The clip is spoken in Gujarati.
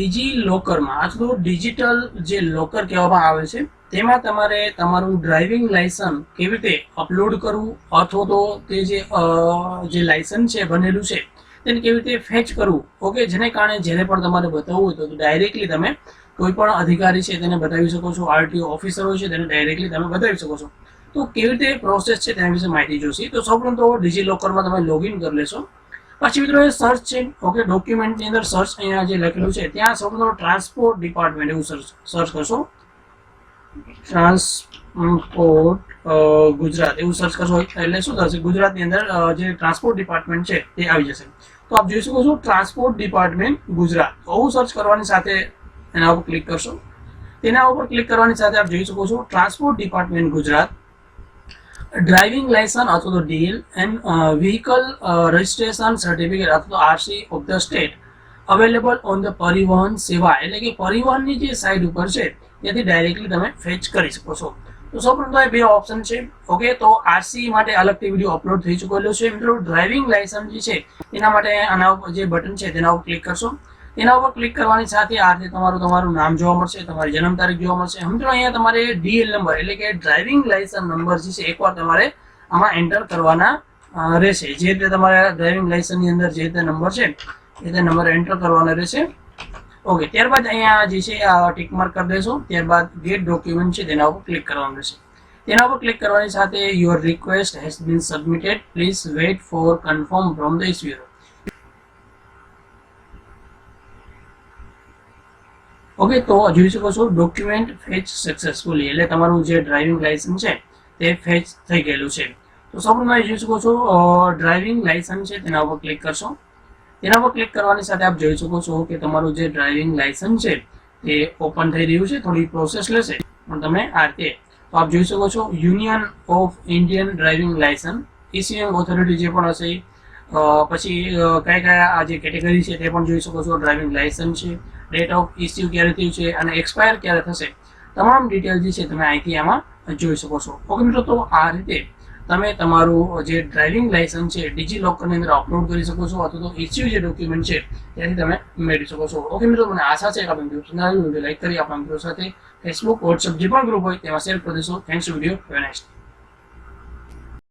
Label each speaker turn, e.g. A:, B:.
A: ડીજી લોકરમાં અથવા ડિજિટલ જે લોકર કહેવામાં આવે છે, તેમાં તમારે તમારું ડ્રાઇવિંગ લાયસન્સ કેવી રીતે અપલોડ કરવું, અથવા તો તે જે જે લાયસન્સ છે, બનેલું છે, તેને કેવી રીતે ફેચ કરવું, ઓકે? જેને કારણે જ્યારે પણ તમારે બતાવવું હોય તો ડાયરેક્ટલી તમે કોઈ પણ અધિકારી છે તેને બતાવી શકો છો, આરટીઓ ઓફિસર હોય છે તેને ડાયરેક્ટલી તમે બતાવી શકો છો. તો કેવી રીતે પ્રોસેસ છે તેના વિશે માહિતી જોશી. તો સૌપ્રથમ તો ડિજી લોકરમાં તમે લોગિન કરી લેશો. પછી મિત્રો એ સર્ચ છે. ઓકે ડોક્યુમેન્ટની અંદર સર્ચ અહીંયા જે લખેલું છે, ત્યાં સૌથી ટ્રાન્સપોર્ટ ડિપાર્ટમેન્ટ એવું સર્ચ સર્ચ કરશો. ટ્રાન્સપોર્ટ ગુજરાત એવું સર્ચ કરશો. એટલે શું થશે? ગુજરાતની અંદર જે ટ્રાન્સપોર્ટ ડિપાર્ટમેન્ટ છે તે આવી જશે. તો આપ જોઈ શકો છો ટ્રાન્સપોર્ટ ડિપાર્ટમેન્ટ ગુજરાત. આવું સર્ચ કરવાની સાથે એના ઉપર ક્લિક કરશો. તેના ઉપર ક્લિક કરવાની સાથે આપ જોઈ શકો છો transport department Gujarat. Driving licence અથવા તો DL and vehicle registration certificate અથવા તો RC of the state available on the Parivahan Seva એટલે કે પરિવહનની જે સાઇટ ઉપર છે, ત્યાંથી ડાયરેક્ટલી તમે ફેચ કરી શકો છો. તો સૌપ્રથમ એ બે ઓપ્શન છે. ઓકે તો આરસી માટે અલગથી વીડિયો અપલોડ થઈ ચૂકેલો છે. મિત્રો ડ્રાઇવિંગ લાયસન્સ જે છે, એના માટે આના જે બટન છે, તેના ઉપર ક્લિક કરશો. તેના ઉપર ક્લિક કરવાની સાથે આ રીતે તમારું તમારું નામ જોવા મળશે, તમારી જન્મ તારીખ જોવા મળશે. સમજો અહીંયા તમારે ડીએલ નંબર એટલે કે ડ્રાઇવિંગ લાયસન્સ નંબર જે છે, એકવાર તમારે આમાં એન્ટર કરવાના રહેશે. જે રીતે તમારા ડ્રાઇવિંગ લાયસન્સની અંદર જે રીતે નંબર છે, એ તે નંબર એન્ટર કરવાનો રહેશે. ઓકે ત્યારબાદ અહીંયા જે છે ટિક માર્ક કરી દેશો ત્યારબાદ ગેટ ડોક્યુમેન્ટ છે, તેના ઉપર ક્લિક કરવાનું રહેશે. તેના ઉપર ક્લિક કરવાની સાથે your request has been submitted please wait for confirm from the issuer okay તો જોઈ શકો છો ડોક્યુમેન્ટ ફેચ સક્સેસફુલી એટલે તમારું જે ડ્રાઇવિંગ લાયસન્સ છે, તે ફેચ થઈ ગયેલું છે. તો સૌપ્રથમ જોઈ શકો છો ડ્રાઇવિંગ લાયસન્સ છે, તેના ઉપર ક્લિક કરશો. તેના પર ક્લિક કરવાની સાથે આપ જોઈ શકો છો કે તમારું જે ડ્રાઇવિંગ લાયસન્સ છે, તે ઓપન થઈ રહ્યું છે, થોડી પ્રોસેસ લેશે. પણ તમે આ રીતે, તો આપ જોઈ શકો છો union of Indian driving licence issuing authority જે પણ હશે પછી કયા કયા આ જે કેટેગરી છે, તે પણ જોઈ શકો છો ડ્રાઇવિંગ લાયસન્સ છે. ડેટ ઓફ ઇસ્યુ ક્યારે થયું છે અને એક્સપાયર ક્યારે થશે, તમામ ડિટેલ જે છે તમે અહીંથી આમાં જોઈ શકો છો. ઓકે મિત્રો, તો આ રીતે તમે તમારું જે ડ્રાઇવિંગ લાયસન્સ છે ડિજી લોકરની અંદર અપલોડ કરી શકો છો અથવા તો ઇસ્યુ જે ડોક્યુમેન્ટ છે, ત્યાંથી તમે મેળવી શકો છો. ઓકે મિત્રો, મને આશા છે કે આપણે વીડિયો પસંદ આવ્યું વીડિયો લાઈક કરી આપણા મિત્રો સાથે. ફેસબુક વોટ્સઅપ જે પણ ગ્રુપ હોય, તેમાં શેર કરી દેશો થેન્ક્સ વીડિયો હેવ